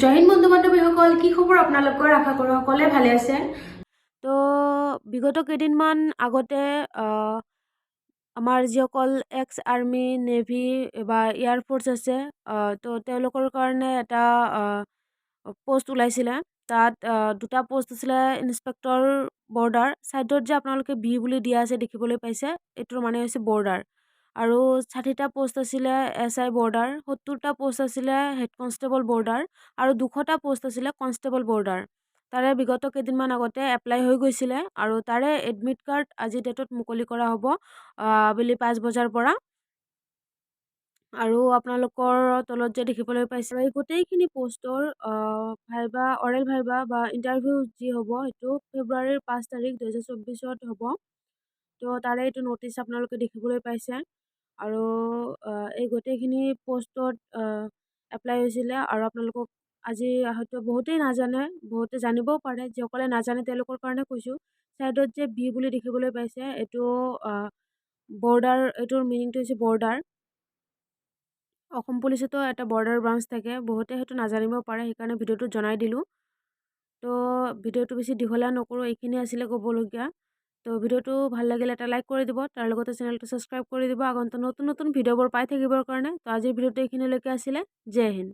জয় হিন্দ বন্ধু বান্ধৱীসকল কি খবৰ আপোনালোকৰ? আশা কৰোঁ সকলোৱে ভালে আছে। তো বিগত কেইদিনমান আগতে আমাৰ যিসকল এক্স আৰ্মি, নেভি বা এয়াৰফ'ৰ্চ আছে তো তেওঁলোকৰ কাৰণে এটা পষ্ট ওলাইছিলে। তাত দুটা পষ্ট আছিলে ইন্সপেক্টৰ বৰ্ডাৰ। ছাইডত যে আপোনালোকে বি বুলি দিয়া আছে দেখিবলৈ পাইছে, এইটোৰ মানে হৈছে বৰ্ডাৰ। আৰু ষাঠিটা পষ্ট আছিলে এছ আই বৰ্ডাৰ সত্তৰটা পষ্ট আছিলে হেড কনষ্টেবল বৰ্ডাৰ আৰু দুশটা পষ্ট আছিলে কনষ্টেবল বৰ্ডাৰ তাৰে বিগত কেইদিনমান আগতে এপ্লাই হৈ গৈছিলে আৰু তাৰে এডমিট কাৰ্ড আজিৰ ডেটত মুকলি কৰা হ'ব আবেলি পাঁচ বজাৰ পৰা। আৰু আপোনালোকৰ তলত যে দেখিবলৈ পাইছে এই গোটেইখিনি পষ্টৰ ভাইবা অৰেল ভাইবা বা ইণ্টাৰভিউ যি হ'ব, সেইটো ফেব্ৰুৱাৰীৰ পাঁচ তাৰিখ দুহেজাৰ চৌব্বিছত হ'ব। তো তাৰে এইটো নটিচ আপোনালোকে দেখিবলৈ পাইছে। আৰু এই গোটেইখিনি পষ্টত এপ্লাই হৈছিলে আৰু আপোনালোকক আজি হয়তো বহুতেই নাজানে, বহুতে জানিবও পাৰে যিসকলে নাজানে তেওঁলোকৰ কাৰণে কৈছোঁ। ছাইডত যে বি বুলি দেখিবলৈ পাইছে, এইটো বৰ্ডাৰ এইটোৰ মিনিংটো হৈছে বৰ্ডাৰ অসম পুলিচতো এটা বৰ্ডাৰ ব্ৰাঞ্চ থাকে, বহুতে হয়তো নাজানিব পাৰে, সেইকাৰণে ভিডিঅ'টোত জনাই দিলোঁ। তো, ভিডিঅ'টো বেছি দীঘলীয়া নকৰোঁ এইখিনি আছিলে ক'বলগীয়া। তো ভিডিঅ'টো ভালো লাগিলে এটা লাইক কৰি দিব তাৰ লগতে চেনেলটো ছাবস্ক্ৰাইব কৰি দিব। আগন্তুক নতুন নতুন ভিডিঅ'বোৰ পাই থাকিবৰ কাৰণে। তো আজিৰ ভিডিঅ'টো এইখিনিলৈকে আছিলে। জয় হিন্দ।